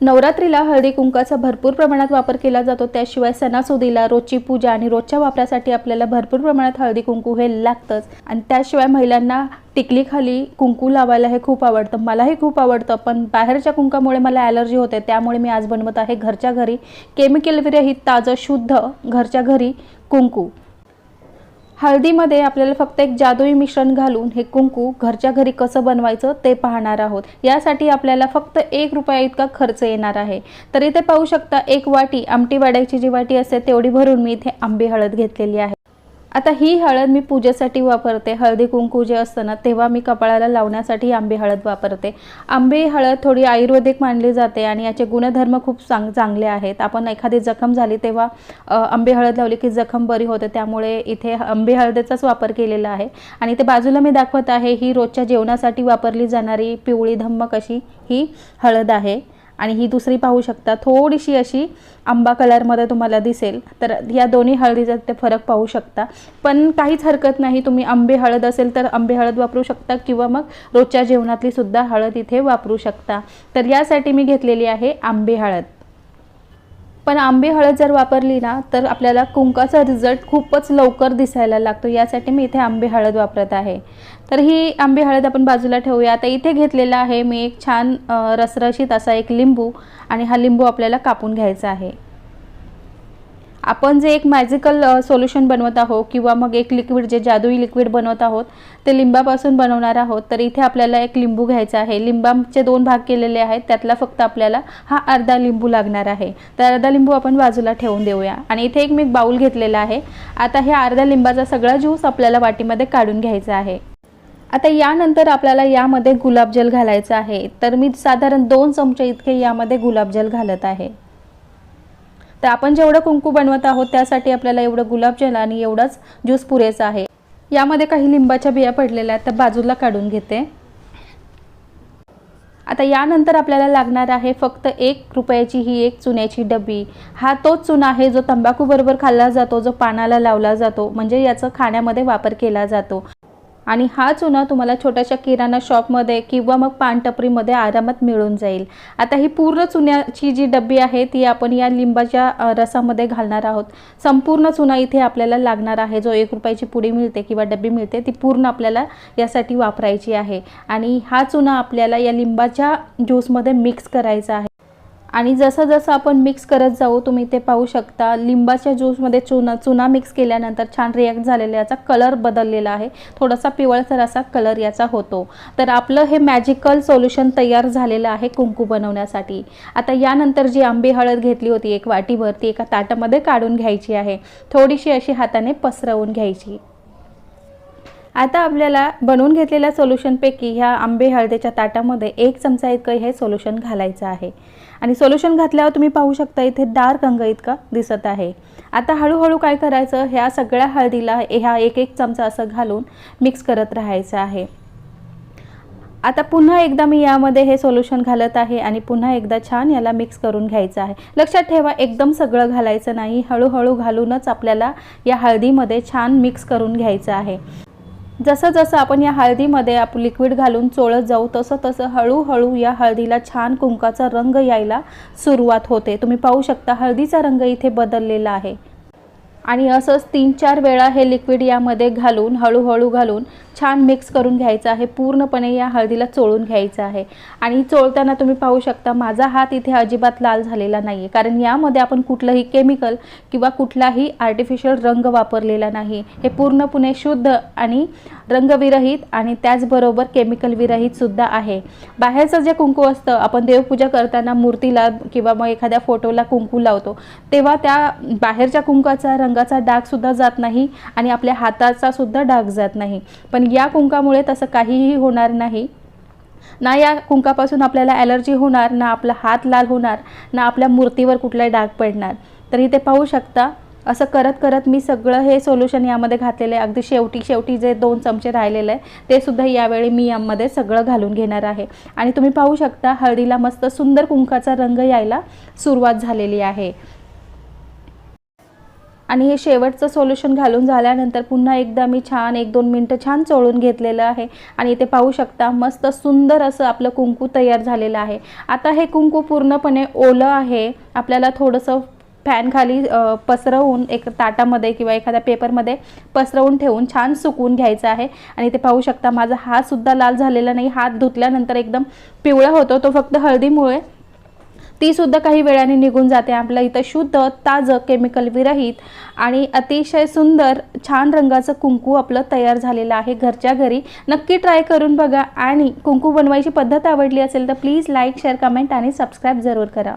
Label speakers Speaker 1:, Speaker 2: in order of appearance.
Speaker 1: नवरात्रीला हळदी कुंकाचा भरपूर प्रमाणात वापर केला जातो. त्याशिवाय सणासुदीला रोजची पूजा आणि रोजच्या वापरासाठी आपल्याला भरपूर प्रमाणात हळदी कुंकू हे लागतंच. आणि त्याशिवाय महिलांना टिकलीखाली कुंकू लावायला हे खूप आवडतं. मलाही खूप आवडतं पण बाहेरच्या कुंकामुळे मला ॲलर्जी होते. त्यामुळे मी आज बनवत आहे घरच्या घरी केमिकल विरहित ताजं शुद्ध घरच्या घरी कुंकू. हळदीमध्ये आपल्याला फक्त एक जादुई मिश्रण घालून हे कुंकू घरच्या घरी कसं बनवायचं ते पाहणार आहोत. यासाठी आपल्याला फक्त एक रुपया इतका खर्च येणार आहे. तर इथे पाहू शकता एक वाटी आमटी वाड्याची जी वाटी असते तेवढी भरून मी इथे आंबे हळद घेतलेली आहे. आता ही हळद मी पूजेसाठी वापरते. हळदी कुंकू जे असतं ना तेव्हा मी कपाळाला लावण्यासाठी आंबे हळद वापरते. आंबे हळद थोडी आयुर्वेदिक मानली जाते आणि याचे गुणधर्म खूप चांग चांगले आहेत. आपण एखादी जखम झाली तेव्हा आंबे हळद लावली की जखम बरी होते. त्यामुळे इथे आंबे हळदीचाच वापर केलेला आहे. आणि ते बाजूला मी दाखवत आहे ही रोजच्या जेवणासाठी वापरली जाणारी पिवळी धम्मक अशी ही हळद आहे. आणि ही दुसरी पाहू शकता थोडीशी अशी आंबा कलरमध्ये तुम्हाला दिसेल. तर या दोन्ही हळदीचा ते फरक पाहू शकता. पण काहीच हरकत नाही तुम्ही आंबे हळद असेल तर आंबे हळद वापरू शकता किंवा मग रोजच्या जेवणातली सुद्धा हळद इथे वापरू शकता. तर यासाठी मी घेतलेली आहे आंबे हळद. पण आंबे हळद जर वापरली ना तर आपल्याला कुंकाचा रिझल्ट खूपच लवकर दिसायला लागतो. यासाठी मी इथे आंबे हळद वापरत आहे. तर ही आंबे हळद आपण बाजूला ठेवूया. आता इथे घेतलेला आहे मी एक छान रसरशीत असा एक लिंबू आणि हा लिंबू आपल्याला कापून घ्यायचा आहे. आपण जे एक मॅजिकल सोल्युशन बनवत आहोत किंवा मग एक लिक्विड जे जादुई लिक्विड बनवत आहोत ते लिंबापासून बनवणार आहोत तर इथे आपल्याला एक लिंबू घ्यायचा आहे. लिंबाचे दोन भाग केलेले आहेत. त्यातला फक्त आपल्याला हा अर्धा लिंबू लागणार आहे. तर अर्धा लिंबू आपण बाजूला ठेवून देऊया. आणि इथे एक मी बाऊल घेतलेला आहे. आता हे अर्धा लिंबाचा सगळा ज्यूस आपल्याला वाटीमध्ये काढून घ्यायचा आहे. आता यानंतर आपल्याला यामध्ये गुलाबजल घालायचं आहे. तर मी साधारण दोन चमचे इतके यामध्ये गुलाबजल घालत आहे. तर आपण जेवढं कुंकू बनवत आहोत त्यासाठी आपल्याला एवढं गुलाबजल आणि एवढाच ज्यूस पुरेसा आहे. यामध्ये काही लिंबाच्या बिया पडलेल्या आहेत तर बाजूला काढून घेते. आता यानंतर आपल्याला लागणार आहे फक्त एक रुपयाची ही एक चुन्याची डबी. हा तोच चुना आहे जो तंबाखूबरोबर खाल्ला जातो जो पानाला लावला जातो म्हणजे याचा खाण्यामध्ये वापर केला जातो. आणि हा चुना तुम्हाला छोट्याशा किराणा शॉपमध्ये किंवा मग पानटपरीमध्ये आरामात मिळून जाईल. आता ही पूर्ण चुन्याची जी डब्बी आहे ती आपण या लिंबाच्या रसामध्ये घालणार आहोत. संपूर्ण चुना इथे आपल्याला लागणार आहे. जो एक रुपयाची पुडी मिळते किंवा डब्बी मिळते ती पूर्ण आपल्याला यासाठी वापरायची आहे. आणि हा चुना आपल्याला या लिंबाच्या ज्यूसमध्ये मिक्स करायचा आहे. आणि जसं जसं आपण मिक्स करत जाऊ तुम्ही ते पाहू शकता लिंबाच्या ज्यूसमध्ये चुना चुना मिक्स केल्यानंतर छान रिॲक्ट झालेला याचा कलर बदललेला आहे. थोडासा पिवळसर असा कलर याचा होतो. तर आपलं हे मॅजिकल सोल्युशन तयार झालेलं आहे कुंकू बनवण्यासाठी. आता यानंतर जी आंबे हळद घेतली होती एक वाटीभर ती एका ताटामध्ये काढून घ्यायची आहे. थोडीशी अशी हाताने पसरवून घ्यायची. आता आपल्याला बनवून घेतलेल्या सोल्युशनपैकी ह्या आंबे हळदीच्या ताटामध्ये एक चमचा इतकं हे सोल्युशन घालायचं आहे. आणि सोल्युशन घातल्यावर तुम्ही पाहू शकता इथे डार्क रंग इतका दिसत आहे. आता हळूहळू काय करायचं ह्या सगळ्या हळदीला ह्या एक एक चमचा असं घालून मिक्स करत राहायचं आहे. आता पुन्हा एकदा मी यामध्ये हे सोल्युशन घालत आहे आणि पुन्हा एकदा छान याला मिक्स करून घ्यायचं आहे. लक्षात ठेवा एकदम सगळं घालायचं नाही. हळूहळू घालूनच आपल्याला या हळदीमध्ये छान मिक्स करून घ्यायचं आहे. जसं जसं आपण या हळदीमध्ये आप लिक्विड घालून चोळत जाऊ तसं तसं हळूहळू या हळदीला छान कुंकाचा रंग यायला सुरुवात होते. तुम्ही पाहू शकता हळदीचा रंग इथे बदललेला आहे. आणि असंच तीन चार वेळा हे लिक्विड यामध्ये घालून हळूहळू घालून छान मिक्स करून घ्यायचं आहे. पूर्णपणे या हळदीला चोळून घ्यायचं आहे. आणि चोळताना तुम्ही पाहू शकता माझा हात इथे अजिबात लाल झालेला नाही आहे कारण यामध्ये आपण कुठलंही केमिकल किंवा कुठलाही आर्टिफिशियल रंग वापरलेला नाही. हे पूर्णपणे शुद्ध आणि रंगविरहित आणि त्याचबरोबर केमिकल आहे. बाहेरचं जे कुंकू असतं आपण देवपूजा करताना मूर्तीला किंवा मग एखाद्या फोटोला कुंकू लावतो तेव्हा त्या बाहेरच्या कुंकाचा रंगाचा डागसुद्धा जात नाही आणि आपल्या हाताचा सुद्धा डाग जात नाही. पण या कुंकामुळे तसं काहीही होणार नाही. ना या कुंकापासून आपल्याला ॲलर्जी होणार ना आपला हात लाल होणार ना आपल्या मूर्तीवर कुठलाही डाग पडणार. तर इथे पाहू शकता. असं करत करत मी सगळं हे सोल्युशन यामध्ये घातलेलं आहे. अगदी शेवटी शेवटी जे दोन चमचे राहिलेले आहे ते सुद्धा यावेळी मी यामध्ये सगळं घालून घेणार आहे. आणि तुम्ही पाहू शकता हळदीला मस्त सुंदर कुंकाचा रंग यायला सुरुवात झालेली आहे. आणि हे शेवटचं सोल्युशन घालून झाल्यानंतर पुन्हा एकदा मी छान एक दोन मिनटं छान चोळून घेतलेलं आहे. आणि इथे पाहू शकता मस्त सुंदर असं आपलं कुंकू तयार झालेलं आहे. आता हे कुंकू पूर्णपणे ओलं आहे. आपल्याला थोडंसं फॅन खाली पसरवून एक ताटामध्ये किंवा एखाद्या पेपरमध्ये पसरवून ठेवून छान सुकवून घ्यायचं आहे. आणि ते पाहू शकता माझा हातसुद्धा लाल झालेला नाही. हात धुतल्यानंतर एकदम पिवळा होतो. तो फक्त हळदीमुळे ती सुद्धा काही वेळाने निघून जाते. आपलं इथं शुद्ध ताजं केमिकल विरहित आणि अतिशय सुंदर छान रंगाचं कुंकू आपलं तयार झालेलं आहे घरच्या घरी. नक्की ट्राय करून बघा आणि कुंकू बनवायची पद्धत आवडली असेल तर प्लीज लाईक शेअर कमेंट आणि सबस्क्राईब जरूर करा.